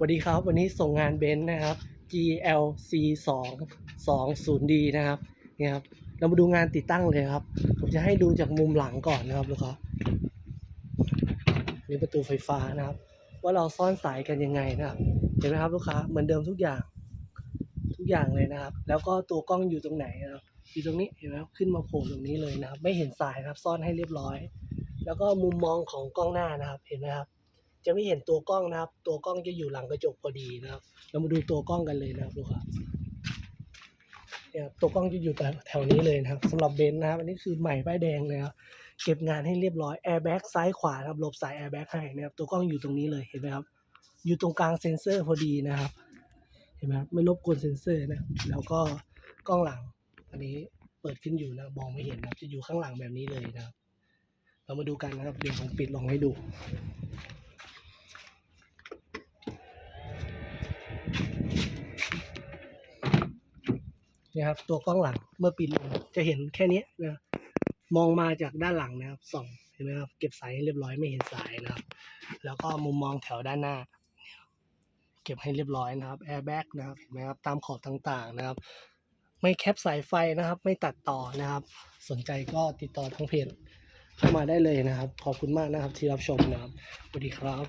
สวัสดีครับ วันนี้ส่งงานเบนซ์นะครับ GLC 2 20D นะครับเนี่ยครับ เรามาดูงานติดตั้งเลยครับ ผมจะให้ดูจากมุมหลังก่อนนะครับลูกค้านี่ประตูไฟฟ้านะครับ ว่าเราซ่อนสายกันยังไงนะครับ เห็นไหมครับลูกค้าเหมือนเดิมทุกอย่างทุกอย่างเลยนะครับ แล้วก็ตัวกล้องอยู่ตรงไหนนะครับอยู่ตรงนี้เห็นไหมครับขึ้นมาโผล่ตรงนี้เลยนะครับ ไม่เห็นสายนะครับซ่อนให้เรียบร้อย แล้วก็มุมมองของกล้องหน้านะครับเห็นไหมครับ จะไม่เห็นตัวกล้องนะครับ ตัวกล้องจะอยู่หลังกระจกพอดีนะครับ เรามาดูตัวกล้องกันเลยนะครับลูกค้าเนี่ยตัวกล้องจะอยู่แต่แถวนี้เลยนะครับสำหรับเบนซ์นะครับ อันนี้คือใหม่ป้ายแดงเลยครับเก็บงานให้เรียบร้อยแอร์แบ็กซ้ายขวาครับหลบสายแอร์แบ็กให้นะครับ ตัวกล้องอยู่ตรงนี้เลยเห็นไหมครับ อยู่ตรงกลางเซ็นเซอร์พอดีนะครับ เห็นไหมครับไม่รบกวนเซ็นเซอร์นะ แล้วก็กล้องหลัง อันนี้เปิดขึ้นอยู่นะมองไม่เห็นนะจะอยู่ข้างหลังแบบนี้เลยนะครับ เรามาดูกันนะครับเดี๋ยวผมปิดลองให้ดู นี่ยครับ ตัวกล้องหลังเมื่อปิดลงจะเห็นแค่นี้นะมองมาจากด้านหลังนะครับส่องเห็นไหมครับเก็บสายให้เรียบร้อยไม่เห็นสายนะครับ แล้วก็มุมมองแถวด้านหน้า เก็บให้เรียบร้อยนะครับแอร์แบ็กนะครับเห็นไหมครับตามขอบต่างๆนะครับ ไม่แคปสายไฟนะครับ ไม่ตัดต่อนะครับ สนใจก็ติดต่อทางเพจเข้ามาได้เลยนะครับ ขอบคุณมากนะครับที่รับชมนะครับสวัสดีครับ